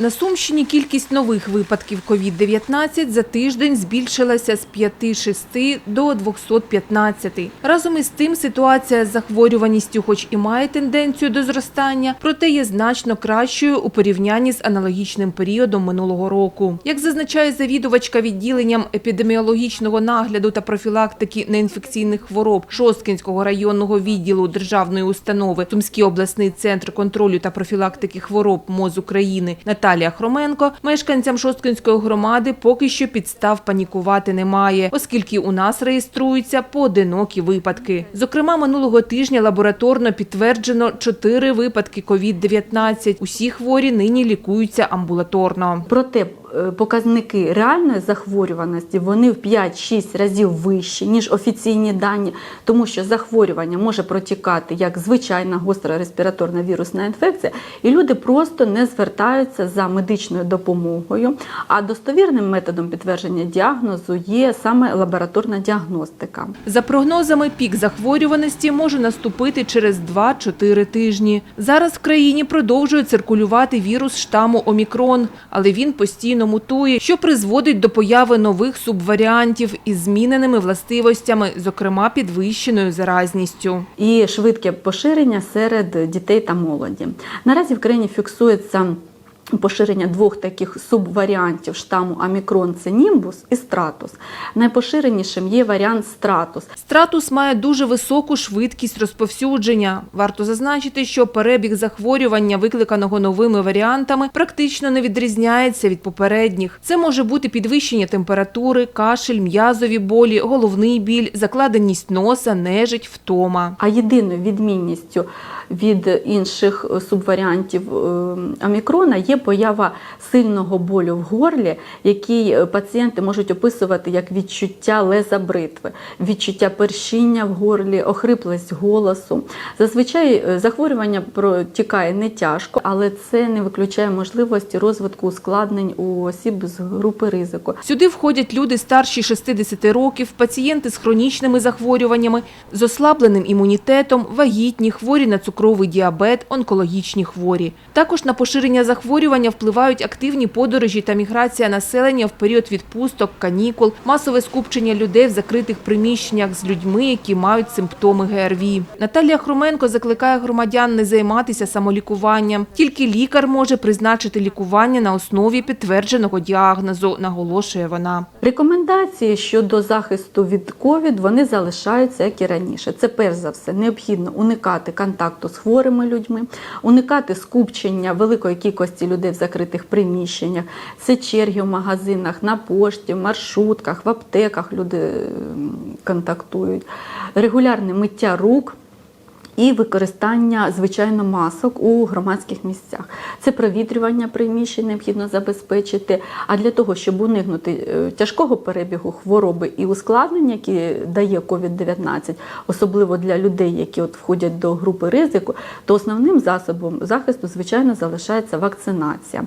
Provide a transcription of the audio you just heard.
На Сумщині кількість нових випадків COVID-19 за тиждень збільшилася з 5-6 до 215. Разом із тим ситуація з захворюваністю хоч і має тенденцію до зростання, проте є значно кращою у порівнянні з аналогічним періодом минулого року. Як зазначає завідувачка відділенням епідеміологічного нагляду та профілактики неінфекційних хвороб Шосткінського районного відділу державної установи Сумський обласний центр контролю та профілактики хвороб МОЗ України Наталія Хроменко, мешканцям Шосткинської громади поки що підстав панікувати немає, оскільки у нас реєструються поодинокі випадки. Зокрема, минулого тижня лабораторно підтверджено чотири випадки COVID-19. Усі хворі нині лікуються амбулаторно. Проте показники реальної захворюваності вони в 5-6 разів вищі, ніж офіційні дані, тому що захворювання може протікати як звичайна гостра респіраторна вірусна інфекція, і люди просто не звертаються за медичною допомогою. А достовірним методом підтвердження діагнозу є саме лабораторна діагностика. За прогнозами, пік захворюваності може наступити через 2-4 тижні. Зараз в країні продовжує циркулювати вірус штаму Омікрон, але він постійно мутує, що призводить до появи нових субваріантів із зміненими властивостями, зокрема підвищеною заразністю. і швидке поширення серед дітей та молоді. Наразі в країні фіксується поширення двох таких субваріантів штаму Амікрон це Німбус і Стратус. Найпоширенішим є варіант Стратус. Стратус має дуже високу швидкість розповсюдження. Варто зазначити, що перебіг захворювання, викликаного новими варіантами, практично не відрізняється від попередніх. Це може бути підвищення температури, кашель, м'язові болі, головний біль, закладеність носа, нежить, втома. А єдиною відмінністю від інших субваріантів е, Омікрона є поява сильного болю в горлі, який е, пацієнти можуть описувати як відчуття леза бритви, відчуття першіння в горлі, охриплость голосу. Зазвичай е, захворювання протікає не тяжко, але це не виключає можливості розвитку ускладнень у осіб з групи ризику. Сюди входять люди старші 60 років, пацієнти з хронічними захворюваннями, з ослабленим імунітетом, вагітні, хворі на цукровий діабет, онкологічні хворі. Також на поширення захворювання впливають активні подорожі та міграція населення в період відпусток, канікул, масове скупчення людей в закритих приміщеннях з людьми, які мають симптоми ГРВІ. Наталія Хроменко закликає громадян не займатися самолікуванням. Тільки лікар може призначити лікування на основі підтвердженого діагнозу, наголошує вона. Рекомендації щодо захисту від ковід вони залишаються як і раніше. Це перш за все необхідно уникати контакту з хворими людьми, уникати скупчення великої кількості людей в закритих приміщеннях. Це черги в магазинах, на пошті, в маршрутках, в аптеках люди контактують, регулярне миття рук. І використання звичайно масок у громадських місцях. Це провітрювання приміщень необхідно забезпечити. А для того, щоб уникнути е, тяжкого перебігу хвороби і ускладнень, які дає COVID-19, особливо для людей, які от входять до групи ризику, то основним засобом захисту, звичайно, залишається вакцинація.